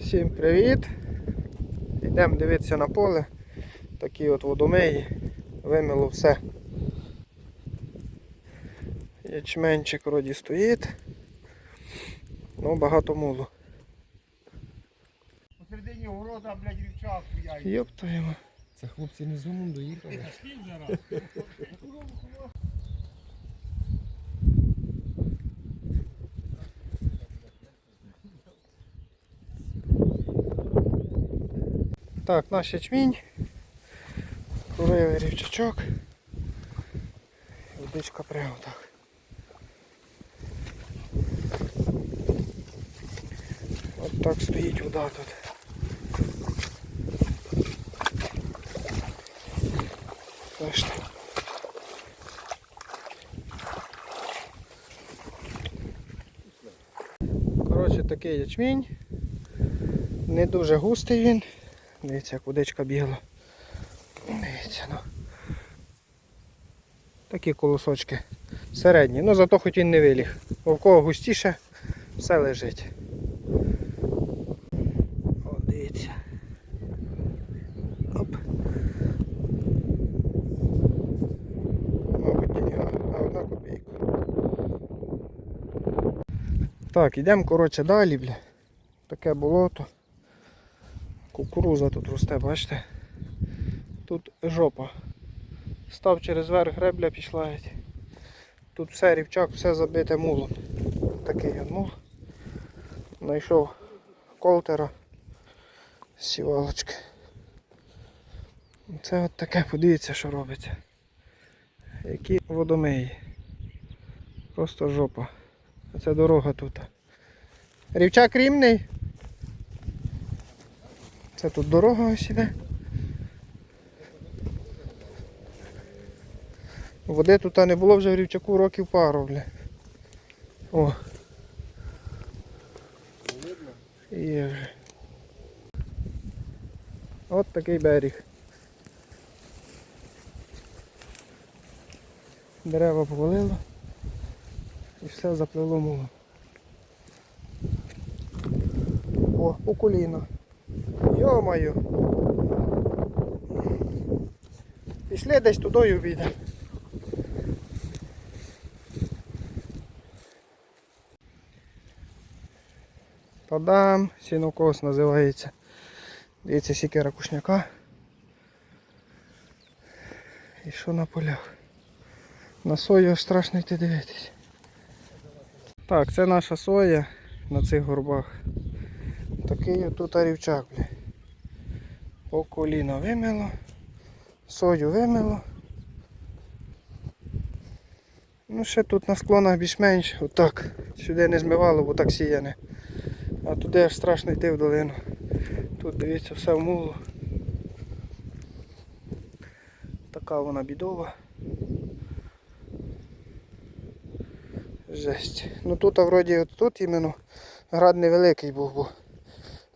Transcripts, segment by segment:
Всім привіт! Йдемо дивитися на поле. Такі от водомиї. Вимило все. Ячменчик вроді стоїть. Ну, багато мулу. Посередині города, блядь, рівчак я. Йоп твою. Це хлопці не з умом доїхали. Так, наш ячмінь. Курили рівчачок. Водичка прямо так. От так стоїть вода тут. Бачите. Коротше, такий ячмінь. Не дуже густий він. Дивіться, як водичка бігла. Дивіться, ну. Такі колосочки. Середні. Ну зато хоч він не виліг. У кого густіше, все лежить. О, дивіться. Оп. А одна копійка. Так, йдемо коротше далі, бля. Таке болото. Кукуруза тут росте, бачите? Тут жопа. Став через верх гребля пішла. Тут все рівчак, все забите мулом. Такий от мул. Знайшов колтера сівалочки. Це от таке, подивіться, що робиться. Які водомиї. Просто жопа. Це дорога тут. Рівчак рівний. Це тут дорога ось іде. Води тут не було вже в рівчаку років пару, бля. О. Вже. От такий берег. Дерева повалило і все заплило мулом. О, по коліно. Йо-моє. Пішли десь туди і обійдемо. Та-дам, сінокос називається. Дивіться, скільки ракушняка. І що на полях? На сою страшно йти дивитись. Так, це наша соя на цих горбах. Такий отут рівчак, бля. По коліна вимило, сою вимило. Ну ще тут на склонах більш-менш отак. Сюди не змивало, бо так сіяне. А туди аж страшно йти в долину. Тут дивіться все в мулу. Така вона бідова. Жесть. Ну тут а вроді от тут іменно град невеликий був, бо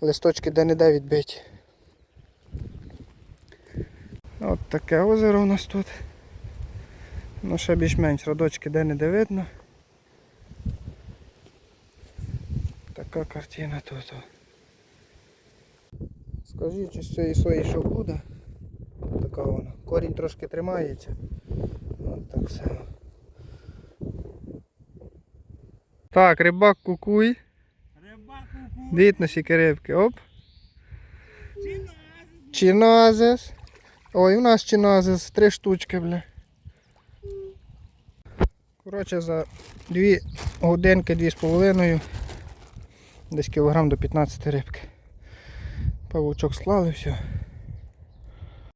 листочки де-не-де відбиті. От таке озеро у нас тут. Ну ще більш-менш радочки де-не-де видно. Така картина тут. Скажіть, чи з цієї сої що буде? Така вона. Корінь трошки тримається. От так все. Так, рибак кукуй. Рибаку Дивіться, скільки рибки. Оп. Чиназис. Ой, у нас чиназис. Три штучки, бля. Коротше, за дві годинки, дві з половиною. Десь кілограм до 15 рибки. Павучок склали все.